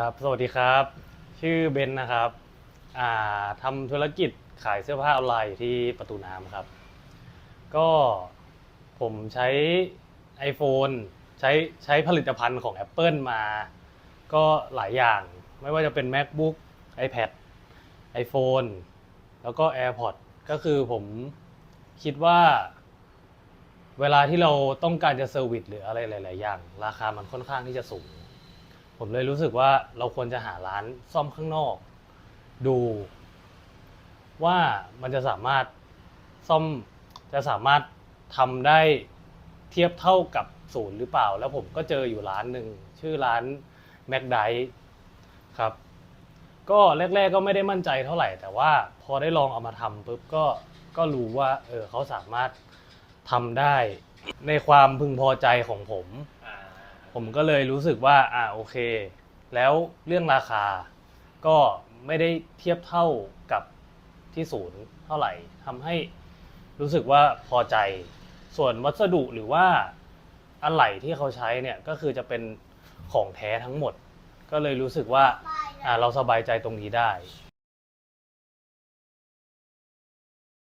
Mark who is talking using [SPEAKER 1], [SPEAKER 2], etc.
[SPEAKER 1] ครับ สวัสดีครับ ชื่อเบนนะครับอ่าทำธุรกิจขายเสื้อผ้าออนไลน์อยู่ที่ประตูน้ำครับ ก็ผมใช้ iPhone ใช้ใช้ผลิตภัณฑ์ของ Apple มา ก็หลายอย่าง ไม่ว่าจะเป็น MacBook iPad iPhone แล้วก็ AirPods ก็คือผมคิดว่า เวลาที่เราต้องการจะเซอร์วิสหรืออะไรหลาย ๆ อย่าง ราคามันค่อนข้างที่จะสูง ผมเลยรู้สึกว่าเราควรจะหาร้านซ่อมข้างนอก ดู ว่ามันจะสามารถซ่อมจะสามารถทำได้เทียบเท่ากับศูนย์หรือเปล่า แล้วผมก็เจออยู่ร้านหนึ่งชื่อร้านแม็กไดครับ ก็แรก ๆ ก็ไม่ได้มั่นใจเท่าไหร่ แต่ว่าพอได้ลองเอามาทำปุ๊บก็ก็รู้ว่าเออเขาสามารถทำได้ในความพึงพอใจของผม ผมก็เลยรู้สึกว่าอ่าโอเค แล้วเรื่องราคาก็ไม่ได้เทียบเท่ากับที่ศูนย์เท่าไหร่ทำให้รู้สึกว่าพอใจ ส่วนวัสดุหรือว่าอะไหล่ที่เขาใช้เนี่ยก็คือจะเป็นของแท้ทั้งหมด ก็เลยรู้สึกว่าอ่าเราสบายใจตรงนี้ได้